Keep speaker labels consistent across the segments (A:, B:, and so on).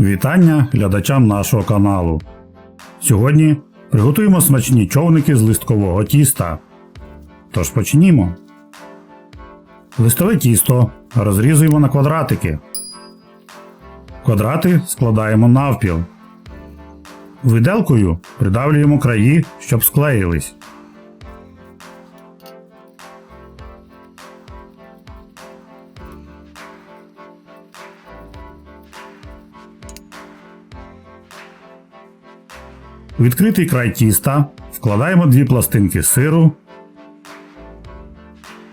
A: Вітання глядачам нашого каналу. Сьогодні приготуємо смачні човники з листкового тіста. Тож почнімо. Листове тісто розрізуємо на квадратики. Квадрати складаємо навпіл. Виделкою придавлюємо краї, щоб склеїлись. У відкритий край тіста вкладаємо дві пластинки сиру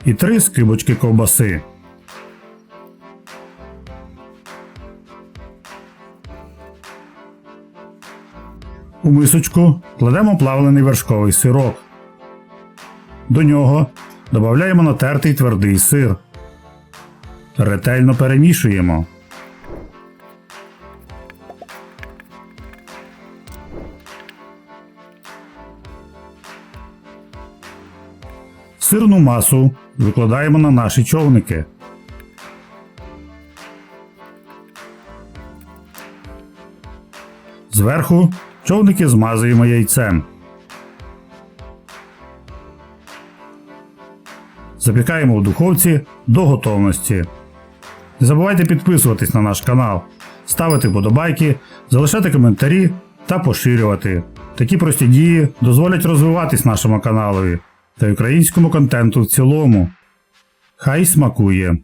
A: і три скибочки ковбаси. У мисочку кладемо плавлений вершковий сирок. До нього додаємо натертий твердий сир. Ретельно перемішуємо. Сирну масу викладаємо на наші човники. Зверху човники змазуємо яйцем. Запікаємо в духовці до готовності. Не забувайте підписуватись на наш канал, ставити вподобайки, залишати коментарі та поширювати. Такі прості дії дозволять розвиватись нашому каналові та й українському контенту в цілому. Хай смакує!